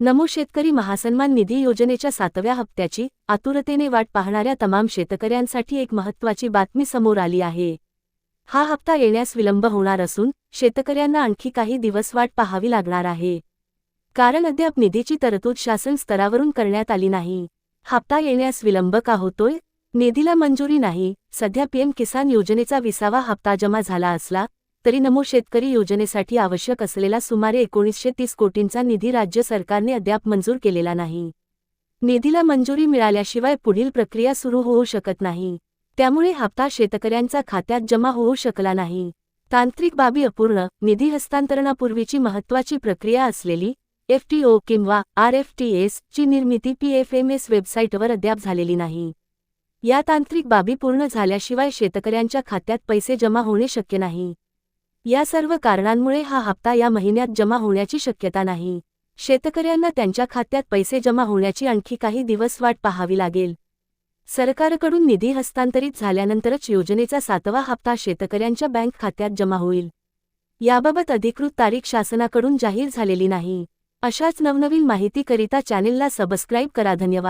नमो शेतकरी महासन्मान निधी योजनेच्या सातव्या हप्त्याची आतुरतेने वाट पाहणाऱ्या तमाम शेतकऱ्यांसाठी एक महत्त्वाची बातमी समोर आली आहे. हा हप्ता येण्यास विलंब होणार असून शेतकऱ्यांना आणखी काही दिवस वाट पाहावी लागणार आहे. कारण अद्याप निधीची तरतूद शासन स्तरावरून करण्यात आली नाही. हप्ता येण्यास विलंब का होतोय? निधीला मंजुरी नाही. सध्या पीएम किसान योजनेचा विसावा हप्ता जमा झाला असला तरी नमो शेतकरी योजनेसाठी आवश्यक असलेला सुमारे एकोणीसशे तीस कोटींचा निधी राज्य सरकारने अद्याप मंजूर केलेला नाही. निधीला मंजुरी मिळाल्याशिवाय पुढील प्रक्रिया सुरू होऊ शकत नाही. त्यामुळे हप्ता शेतकऱ्यांचा खात्यात जमा होऊ शकला नाही. तांत्रिक बाबी अपूर्ण निधी हस्तांतरणापूर्वीची महत्त्वाची प्रक्रिया असलेली एफटीओ किंवा आरएफटीएस ची निर्मिती पीएफएमएस वेबसाईटवर अद्याप झालेली नाही. या तांत्रिक बाबी पूर्ण झाल्याशिवाय शेतकऱ्यांच्या खात्यात पैसे जमा होणे शक्य नाही. या सर्व कारणांमुळे हा हप्ता या महिन्यात जमा होण्याची शक्यता नाही. शेतकऱ्यांना त्यांच्या खात्यात पैसे जमा होण्याची आणखी काही दिवस वाट पाहावी लागेल. सरकारकडून निधी हस्तांतरित झाल्यानंतरच योजनेचा सातवा हप्ता शेतकऱ्यांच्या बँक खात्यात जमा होईल. याबाबत अधिकृत तारीख शासनाकडून जाहीर झालेली नाही. अशाच नवनवीन माहितीकरिता चॅनेलला सबस्क्राईब करा. धन्यवाद.